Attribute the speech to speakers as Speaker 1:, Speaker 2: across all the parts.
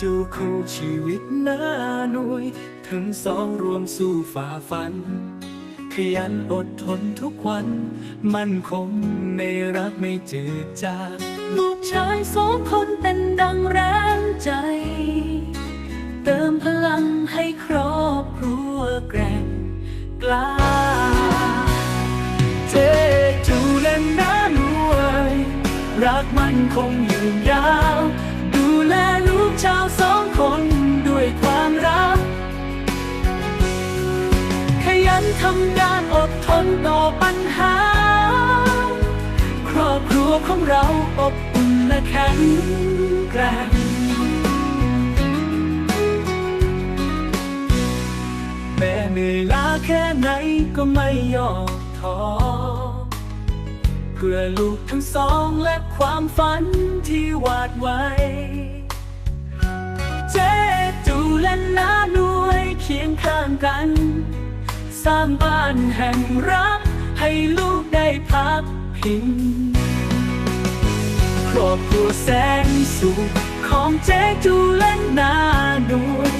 Speaker 1: จูคู่ชีวิตหน้าหน่วย ทั้งสองรวมสู้ฝ่าฟัน ขยันอดทนทุกวัน มั่นคงในรักไม่จืดจาง
Speaker 2: ลูกชายสองคนเป็นดังแรงใจ เติมพลังให้ครอบครัวแกร่งกล้า
Speaker 1: เจจูและน้าหน่วย รักมันคงยืนยาว ชาวสองคนด้วยความรัก
Speaker 2: ขยันทำงานอดทนต่อปัญหา
Speaker 1: ครอบครัวของเราอบอุ่นและแข็งแกร่งแม้เหนื่อยล้าแค่ไหนก็ไม่ย่อท้อเพื่อลูกทั้งสองและความฝันที่วาดไว้ ข้างกัน สร้างบ้านแห่งรัก ให้ลูกได้พักพิงครอบครัวแสนสุขของเจ๊จูและนาหน่วย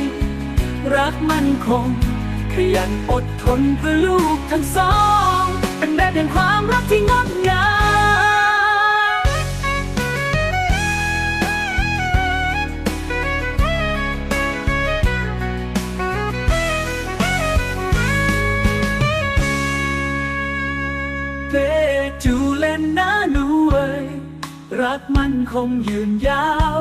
Speaker 1: รักมั่นคง ขยันอดทนเพื่อลูกทั้งสอง เป็นแบบแห่งความรักที่งดงาม เตจูและน้าหน่วยรักมันคงยืนยาว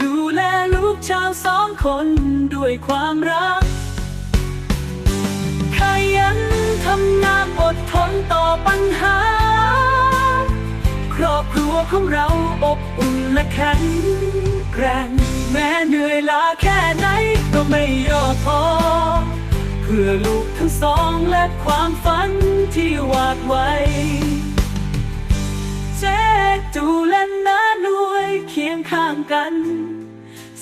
Speaker 1: ดูแลลูกชาวสองคนด้วยความรักขยันทำงานอดทนต่อปัญหา ครอบครัวของเราอบอุ่นและแข็งแกร่งแม้เหนื่อยล้าแค่ไหนก็ไม่ย่อท้อเพื่อลูกทั้งสองและความฝันที่ กัน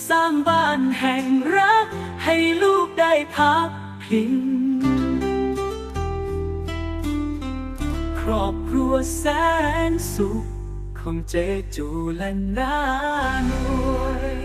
Speaker 1: สร้างบ้านแห่งรัก ให้ลูกได้พักพิงครอบครัวแสนสุข ของเจจูและนาหน่วย